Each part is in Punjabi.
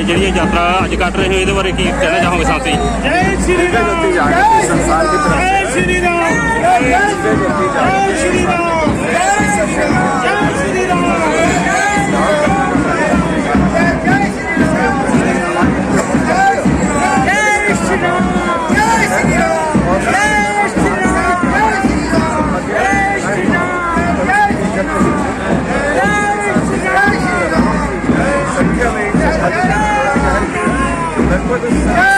ਅੱਜ ਜਿਹੜੀ ਯਾਤਰਾ ਅੱਜ ਕੱਢ ਰਹੇ ਹੋ ਇਹਦੇ ਬਾਰੇ ਕੀ ਕਹਿਣਾ ਚਾਹੋਗੇ ਸਾਥੀ? ਜੈ ਸ਼੍ਰੀ ਰਾਮ ਜੈ ਸ਼੍ਰੀ ਰਾਮ। Yes.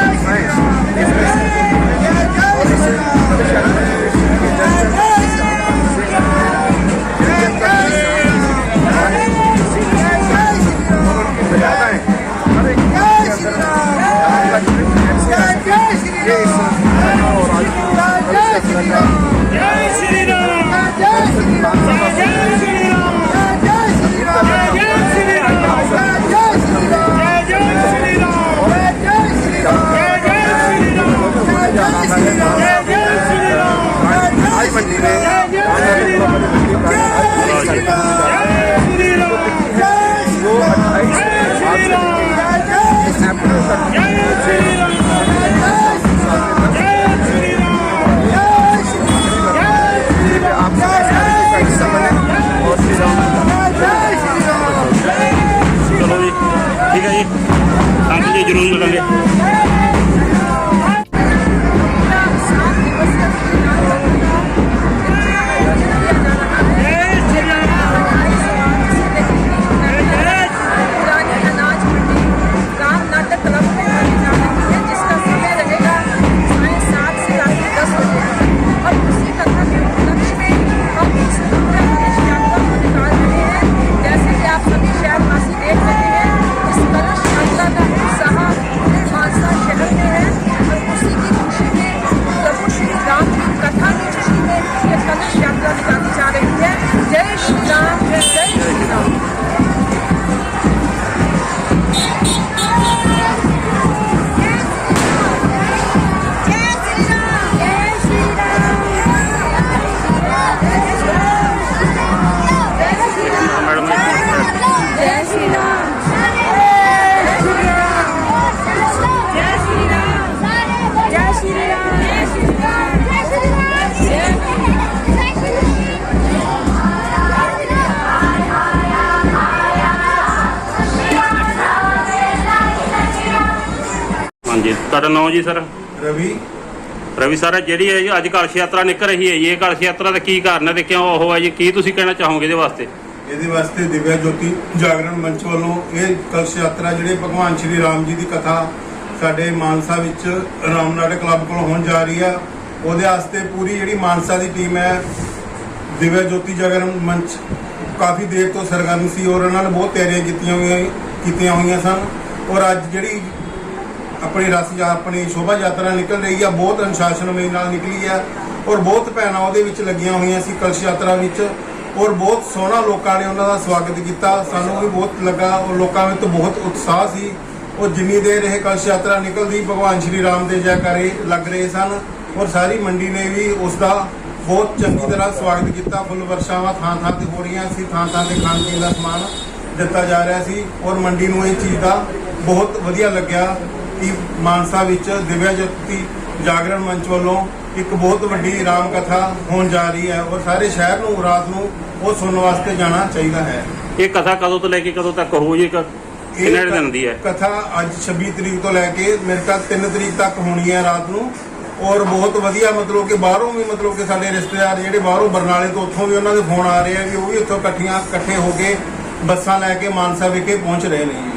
ਤੁਹਾਡਾ ਨਾਮ ਜੀ ਸਰ? रवि ਰਵੀ ਸਰ ਜਿਹੜੀ ਹੈ ਜੀ ਅੱਜ ਕਲਸ਼ ਯਾਤਰਾ ਨਿਕਲ ਰਹੀ ਹੈ ਜੀ ਇਹ ਕਲਸ਼ ਯਾਤਰਾ ਦਾ ਕੀ ਕਾਰਨ ਹੈ ਤੇ ਕਿਉਂ ਉਹ ਹੈ ਜੀ? ਕੀ ਤੁਸੀਂ ਕਹਿਣਾ ਚਾਹੋਗੇ ਇਹਦੇ ਵਾਸਤੇ? ਇਹਦੇ ਵਾਸਤੇ ਦਿਵਿਆ ਜੋਤੀ ਜਾਗਰਣ ਮੰਚ ਵੱਲੋਂ ਇਹ ਕਲਸ਼ ਯਾਤਰਾ ਜਿਹੜੇ ਭਗਵਾਨ ਸ਼੍ਰੀ ਰਾਮ ਜੀ ਦੀ ਕਥਾ ਸਾਡੇ ਮਾਨਸਾ ਵਿੱਚ ਰਾਮਨਾਟਕ ਕਲੱਬ ਕੋਲ ਹੋਣ ਜਾ ਰਹੀ ਆ ਉਹਦੇ ਵਾਸਤੇ ਪੂਰੀ ਜਿਹੜੀ ਮਾਨਸਾ ਦੀ ਟੀਮ ਹੈ ਦਿਵਿਆ ਜੋਤੀ ਜਾਗਰਣ ਮੰਚ ਕਾਫੀ ਦੇਰ ਤੋਂ ਸਰਗਰਮ ਸੀ ਔਰ ਉਹਨਾਂ ਨੇ ਬਹੁਤ ਤਿਆਰੀਆਂ ਕੀਤੀਆਂ ਹੋਈਆਂ ਕੀਤੀਆਂ ਹੋਈਆਂ ਸਨ। ਔਰ ਅੱਜ ਜਿਹੜੀ ਆਪਣੀ ਰਸ ਜਾਂ ਆਪਣੀ ਸ਼ੋਭਾ ਯਾਤਰਾ ਨਿਕਲ ਰਹੀ ਆ, ਬਹੁਤ ਅਨੁਸ਼ਾਸਨਮਈ ਨਾਲ ਨਿਕਲੀ ਆ ਔਰ ਬਹੁਤ ਭੈਣਾਂ ਉਹਦੇ ਵਿੱਚ ਲੱਗੀਆਂ ਹੋਈਆਂ ਸੀ ਕਲਸ਼ ਯਾਤਰਾ ਵਿੱਚ ਔਰ ਬਹੁਤ ਸੋਹਣਾ ਲੋਕਾਂ ਨੇ ਉਹਨਾਂ ਦਾ ਸਵਾਗਤ ਕੀਤਾ। ਸਾਨੂੰ ਵੀ ਬਹੁਤ ਲੱਗਾ ਔਰ ਲੋਕਾਂ ਵਿੱਚ ਬਹੁਤ ਉਤਸ਼ਾਹ ਸੀ। ਔਰ ਜਿੰਨੀ ਦੇਰ ਇਹ ਕਲਸ਼ ਯਾਤਰਾ ਨਿਕਲਦੀ, ਭਗਵਾਨ ਸ਼੍ਰੀ ਰਾਮ ਦੇ ਜੈਕਾਰੇ ਲੱਗ ਰਹੇ ਸਨ ਔਰ ਸਾਰੀ ਮੰਡੀ ਨੇ ਵੀ ਉਸ ਦਾ ਬਹੁਤ ਚੰਗੀ ਤਰ੍ਹਾਂ ਸਵਾਗਤ ਕੀਤਾ। ਫੁੱਲ ਵਰਸ਼ਾਵਾਂ ਥਾਂ ਥਾਂ ਤੇ ਹੋ ਰਹੀਆਂ ਸੀ, ਥਾਂ ਥਾਂ ਤੇ ਖਾਣ ਪੀਣ ਦਾ ਸਮਾਨ ਦਿੱਤਾ ਜਾ ਰਿਹਾ ਸੀ ਔਰ ਮੰਡੀ ਨੂੰ ਇਹ ਚੀਜ਼ ਦਾ ਬਹੁਤ ਵਧੀਆ ਲੱਗਿਆ। ਕਿ ਮਾਨਸਾ ਵਿੱਚ ਦਿਵਿਆ ਜੋਤੀ ਜਾਗਰਣ ਮੰਚ ਵੱਲੋਂ ਇੱਕ ਬਹੁਤ ਵੱਡੀ ਰਾਮ ਕਥਾ ਹੋਣ ਜਾ ਰਹੀ ਹੈ ਔਰ ਸਾਰੇ ਸ਼ਹਿਰ ਨੂੰ ਰਾਤ ਨੂੰ ਉਹ ਸੁਣਨ ਵਾਸਤੇ ਜਾਣਾ ਚਾਹੀਦਾ ਹੈ। ਇਹ ਕਥਾ ਕਦੋਂ ਤੋਂ ਲੈ ਕੇ ਕਦੋਂ ਤੱਕ ਹੋਊ ਜੀ ਕਿੰਨੇ ਦਿਨ ਦੀ ਹੈ? ਕਥਾ ਅੱਜ 26 ਤਰੀਕ ਤੋਂ ਲੈ ਕੇ ਮੇਰੇ ਖਿਆਲ 3 ਤਰੀਕ ਤੱਕ ਹੋਣੀ ਹੈ ਰਾਤ ਨੂੰ ਔਰ ਬਹੁਤ ਵਧੀਆ ਮਤਲਬ ਕਿ ਬਾਹਰੋਂ ਵੀ ਮਤਲਬ ਕਿ ਸਾਡੇ ਰਿਸ਼ਤੇਦਾਰ ਜਿਹੜੇ ਬਾਹਰੋਂ ਬਰਨਾਲੇ ਤੋਂ ਉੱਥੋਂ ਵੀ ਉਹਨਾਂ ਦੇ ਫੋਨ ਆ ਰਹੇ ਆ ਵੀ ਉਹ ਵੀ ਉੱਥੋਂ ਇਕੱਠੀਆਂ ਇਕੱਠੇ ਹੋ ਕੇ ਬੱਸਾਂ ਲੈ ਕੇ ਮਾਨਸਾ ਵਿਖੇ ਪਹੁੰਚ ਰਹੇ ਨੇ